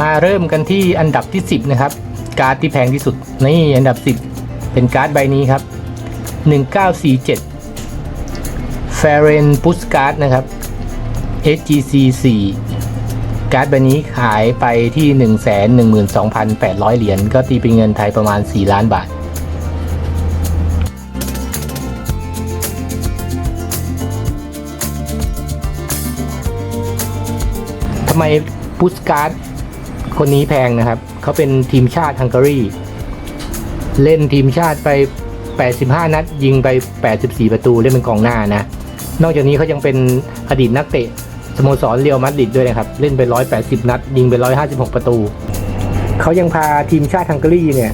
มาเริ่มกันที่อันดับที่ 10 นะครับ การ์ดที่แพงที่สุด นี่อันดับ 10 เป็นการ์ดใบนี้ครับ 1947 f a r e n p u s c a r d นะครับ SGC 4การ์ดใบนี้ขายไปที่ 112,800 เหรียญ ก็ตีเป็นเงินไทยประมาณ 4 ล้านบาททำไมพุสการ์ด คนนี้แพงนะครับ เขาเป็นทีมชาติฮังการี เล่นทีมชาติไป 85 นัด ยิงไป 84 ประตู เล่นเป็นกองหน้านะ นอกจากนี้เขายังเป็นอดีตนักเตะสโมสรเรียวมาดริดด้วยนะครับ เล่นไป 180 นัด ยิงไป 156 ประตู เขายังพาทีมชาติฮังการีเนี่ย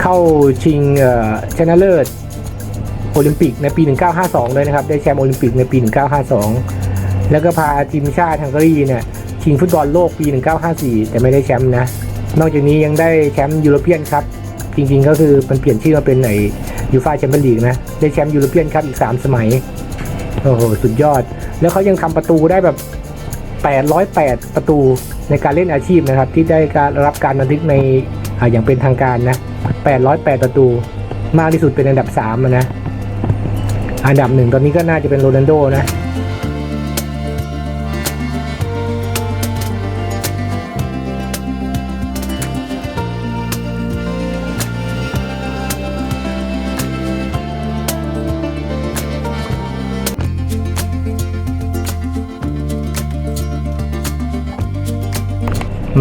เข้าชิงเอ่อชนะเลิศโอลิมปิกในปี 1952ด้วยนะครับ ได้แชมป์โอลิมปิกในปี 1952 แล้วก็พาทีมชาติฮังการีเนี่ย ชิงฟุตบอลโลกปี 1954 แต่ไม่ได้แชมป์นะ นอกจากนี้ยังได้แชมป์ยูโรเปียนครับจริงๆ ก็คือมันเปลี่ยนชื่อมาเป็นไอยูฟาแชมเปี้ยนลีกนะ ได้แชมป์ยูโรเปียนครับอีก 3 สมัย โอ้โห สุดยอด แล้วเขายังทำประตูได้แบบ 808 ประตูในการเล่นอาชีพนะครับ ที่ได้การรับการบันทึกในออย่างเป็นทางการนะ 808 ประตู มากที่สุดเป็นอันดับ3นะ อันดับหนึ่งตอนนี้ก็น่าจะเป็นโรนัลโดนะ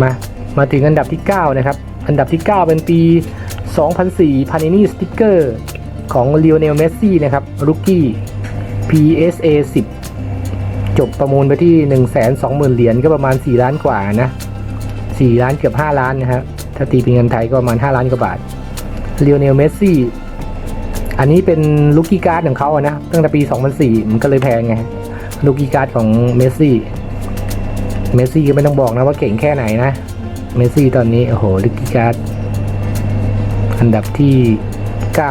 มา มาถึงอันดับที่ 9 นะครับ อันดับที่ 9 เป็นปี 2004 Panini Sticker ของ Lionel Messi นะครับ Rookie PSA 10 จบประมูลไปที่ 120,000 เหรียญก็ประมาณ 4 ล้านกว่านะ 4 ล้านเกือบ 5 ล้านนะครับถ้าตีเป็นเงินไทยก็ประมาณ 5 ล้านกว่าบาท Lionel Messi อันนี้เป็นลูกี้การ์ดของเขาอะนะ ตั้งแต่ปี 2004 มันก็เลยแพงไง ลูกี้การ์ดของเมสซี่ เมสซี่ก็ไม่ต้องบอกนะว่าเก่งแค่ไหนนะ เมสซี่ตอนนี้ โอ้โหลิกิการ์ดอันดับที่ 9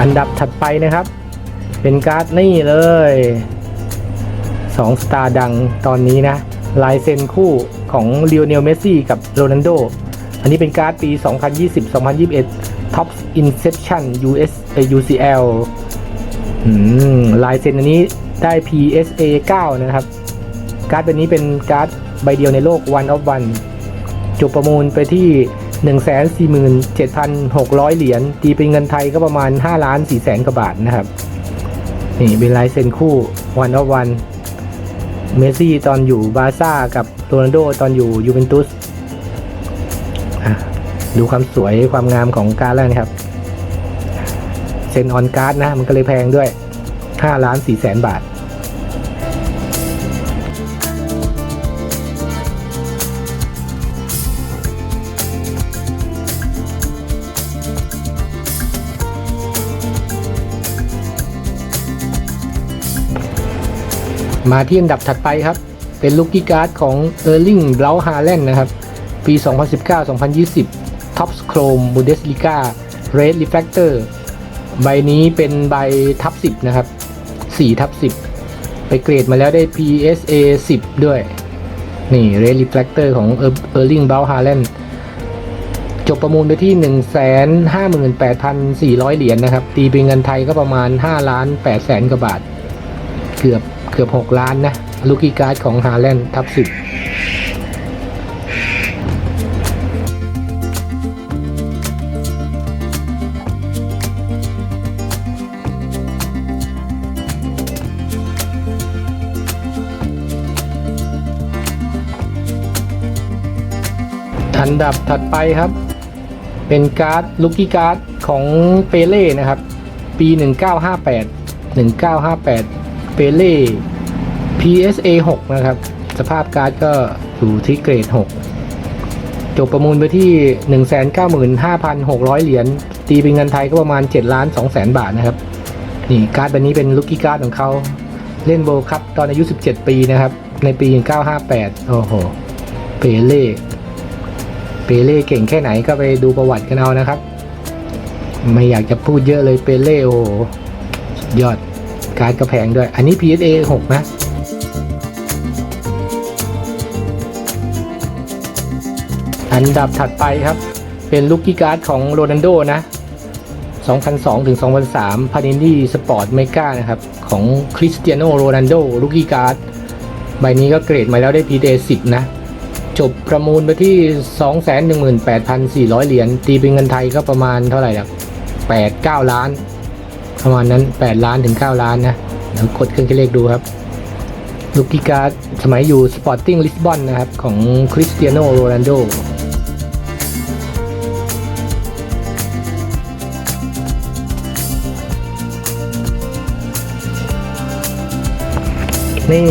อันดับถัดไปนะครับ เป็นการ์ดนี่เลยสองสตาร์ดังตอนนี้นะ ลายเซ็นคู่ของเล o โอเนลเมสซี่กับโรนัลโด อันนี้เป็นการ์ดปี 2020-2021 Top Inception US เอ่อ UCL อืมลายเซ็นอันนี้ได้ PSA 9 นะครับ การ์ดเป็นนี้เป็นการ์ดใบเดียวในโลก One of One จบประมูลไปที่ 147,600 เหรียญตีเป็นเงินไทยก็ประมาณ 5 ล้าน4แสนกว่าบาทนะครับ นี่เป็นลายเซ็นคู่ One of One เมสซี่ตอนอยู่บาร์ซ่ากับโรนัลโดตอนอยู่ยูเวนตุสอะ ดูความสวยความงามของการ์ดแล้วนะครับเซนออนการ์ดนะ มันก็เลยแพงด้วย5ล้าน4แสนบาท มาที่อันดับถัดไปครับ เป็นลูกกี้การ์ดของเออร์ลิงเบลฮาแลนด์นะครับ ปี 2019-2020 ท็อปส์โครมบูเดสลิก้าเรดรีแฟกเตอร์ใบนี้เป็นใบทับสิบนะครับสี่ทับสิบไปเกรดมาแล้วได้ PSA 10 ด้วย นี่เรดริแฟกเตอร์ของเออร์ลิงเบลฮา h a l e n จบประมูลไปที่ 158,400 เหรียญนะครับ ตีเป็นเงินไทยก็ประมาณ 5 ล้าน8แสนกว่าบาท เกือบเกือบ 6 ล้านนะ ลูกี้การ์ดของฮาแลนด์ทับ10ำดับถัดไปครับ เป็นการ์ดลุกกี้การ์ดของเปเล่นะครับ ปี 1958 1958 เปเล่ PSA 6 นะครับ สภาพการ์ดก็อยู่ที่เกรด 6 จบประมูลไปที่ 195,600 เหรียญ ตีเป็นเงินไทยก็ประมาณ7ล้าน2แสนบาทนะครับ นี่การ์ดใบนี้เป็นลุกกี้การ์ดของเขาเล่นโบคับตอนอายุ 17 ปีนะครับ ในปี 1958 โอ้โห เปเล่ ปเล่เก่งแค่ไหนก็ไปดูประวัติกันเอานะครับ ไม่อยากจะพูดเยอะเลยเปเล่โอ้โหยอดการกระแพงด้วย อันนี้ PSA 6 นะอันดับถัดไปครับ เป็นลูกกี้การ์ดของโรนันโดนะ 2002ถึง2003 p a n i n i Sport Mega นะครับ ของคริสเตียโนโรนันโดลูกกี้การ์ด ใบนี้ก็เกรดมาแล้วได้ PSA 10 นะ จบประมูลไปที่ 218,400 เหรียญตีเป็นเงินไทยก็ประมาณเท่าไหร่ล่ะ8 9 ล้าน ประมาณนั้น 8 ล้านถึง 9 ล้านนะเดี๋ยวกดเครื่องคิดเลขดูครับ ลูกกีการ์ดสมัยอยู่ Sporting Lisbon นนะครับ ของคริสเตียโนโรนัลโดนี่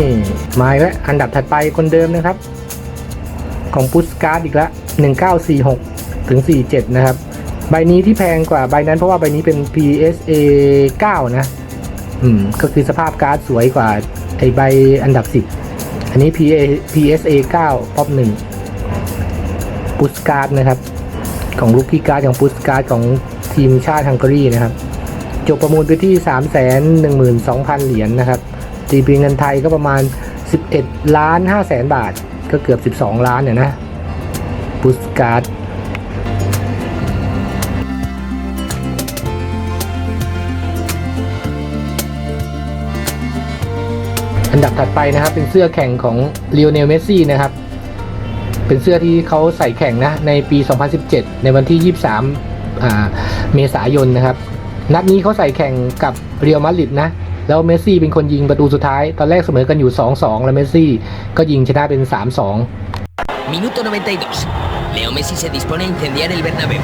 มาแล้วอันดับถัดไปคนเดิมนะครับ ของพุสการ์ดอีกล้ว1946 ถึง 47 นะครับ ใบนี้ที่แพงกว่าใบนั้นเพราะว่าใบนี้เป็น PSA 9 นะ อืม ก็คือสภาพการ์ดสวยกว่าไอใบอันดับ 10 อันนี้ PA PSA 9 ป๊อป1พุสการ์ดนะครับ ของลูกกี้การ์ดของพุสการ์ดของทีมชาติฮังการีนะครับ จบประมูลไปที่ 312,000 เหรียญนะครับตีเป็นเงินไทยก็ประมาณ 11 ล้าน5แสนบาท ก็เกือบ 12 ล้านเนี่ยนะพุสการ์ดอันดับถัดไปนะครับ เป็นเสื้อแข่งของเล o โอเนลเมสซี่นะครับ เป็นเสื้อที่เขาใส่แข่งนะ ในปี 2017 ในวันที่ 23อ่าเมษายนนะครับ นัดนี้เขาใส่แข่งกับเรียลมาดริดนะ แล้วเมสซี่เป็นคนยิงประตูสุดท้าย ตอนแรกเสมอกันอยู่ 2-2 แล้วเมสซี่ก็ยิงชนะเป็น 3-2 Minuto 92. Leo Messi se dispone a incendiar el Bernabéu.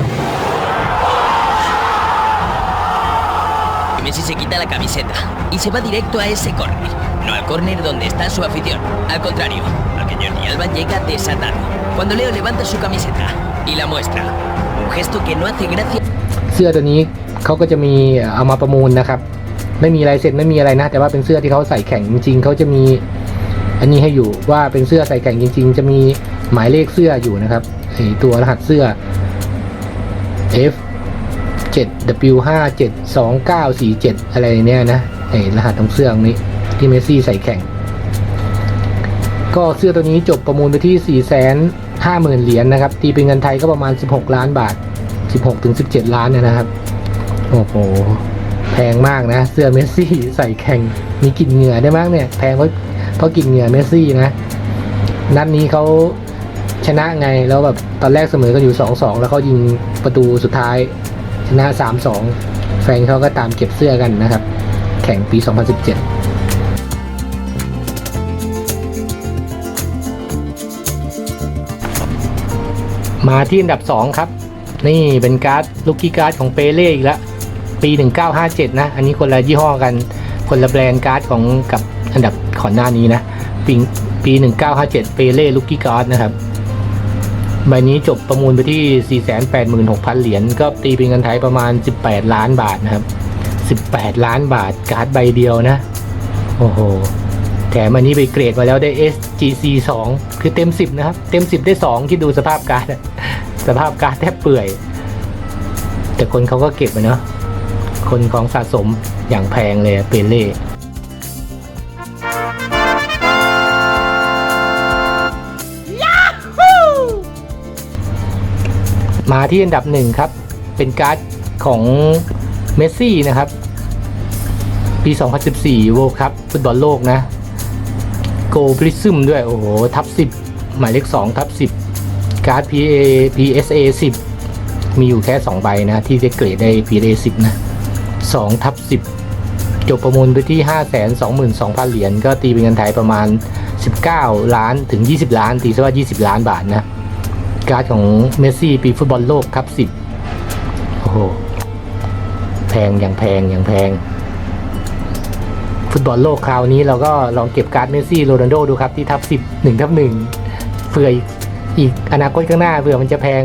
Y Messi se quita la camiseta y se va directo a ese córner. No al córner donde está su afición. Al contrario, al que Jordi Alba llega desatado. Cuando Leo levanta su camiseta y la muestra. Un gesto que no hace gracia เสื้อตัวนี้เขาก็จะมีเอามาประมูลนะครับ ไม่มีลายเซ็นไม่มีอะไรนะ แต่ว่าเป็นเสื้อที่เขาใส่แข่งจริงๆเขาจะมีอันนี้ให้อยู่ว่าเป็นเสื้อใส่แข่งจริง ๆ จะมีหมายเลขเสื้ออยู่นะครับไอตัวรหัสเสื้อ F 7 W 5 7 2 9 4 7อะไรเนี่ยนะไอรหัสของเสื้อตรงนี้ที่เมสซี่ใส่แข่ง ก็เสื้อตัวนี้จบประมูลไปที่ 4 5 0 0 0 0เหรียญนะครับ ตีเป็นเงินไทยก็ประมาณ 16 ล้านบาท 16-17 ล้านเนยนะครับ โอ้โห แพงมากนะ เสื้อเมสซี่ใส่แข่งมีกลิ่นเหงื่อได้มากเนี่ยแพงเพราะเพราะกลิ่นเหงื่อเมสซี่นะนัดนี้เขาชนะไงแล้วแบบตอนแรกเสมอกันอยู่2-2แล้วเขายิงประตูสุดท้าย ชนะ3-2แฟนเขาก็ตามเก็บเสื้อกันนะครับ แข่งปี 2017มาที่อันดับ 2 ครับ นี่เป็นการ์ดลูกกี้การ์ดของเปเล่อีกแล้ว ปี 1957 นะ อันนี้คนละยี่ห้อกัน คนละแบรนด์การ์ดของกับอันดับก่อนหน้านี้นะ ปีปี 1957 เปเล่ลูกกี้การ์ดนะครับ ใบนี้จบประมูลไปที่ 486,000 เหรียญ ก็ตีเป็นเงินไทยประมาณ 18 ล้านบาทนะครับ 18 ล้านบาทการ์ดใบเดียวนะ โอ้โห แถมอันนี้ไปเกรดมาแล้วได้ SGC 2 คือเต็ม 10 นะครับ เต็ม 10 ได้ 2 คิดดูสภาพการ์ด สภาพการ์ดแทบเปื่อย แต่คนเขาก็เก็บอะเนาะ คนของสะสมอย่างแพงเลยอะเปเล่มาที่อันดับหนึ่งครับ เป็นการ์ดของเมสซี่นะครับ ปี 2014 World Cup ฟุตบอลโลกนะ โกบริซึมด้วย โอ้โห ทับ 10 หมายเลข2ทับ 10 การ์ด PA PSA 10 มีอยู่แค่ 2 ใบนะ ที่จะเกรดได้ PSA 10 นะ 2ทับ10 จบประมูลไปที่ 522,000 เหรียญก็ตีเป็นเงินไทยประมาณ 19 ล้านถึง 20 ล้าน ตีซะว่า 20 ล้านบาทนะ การ์ดของเมสซี่ปีฟุตบอลโลกครับ10 โอ้โห แพงอย่างแพงอย่างแพง ฟุตบอลโลกคราวนี้เราก็ลองเก็บการ์ดเมสซี่โรนัลโดดูครับที่ทับ10 1ทับ1เผื่ออีกอีกอนาคตข้างหน้าเผื่อมันจะแพง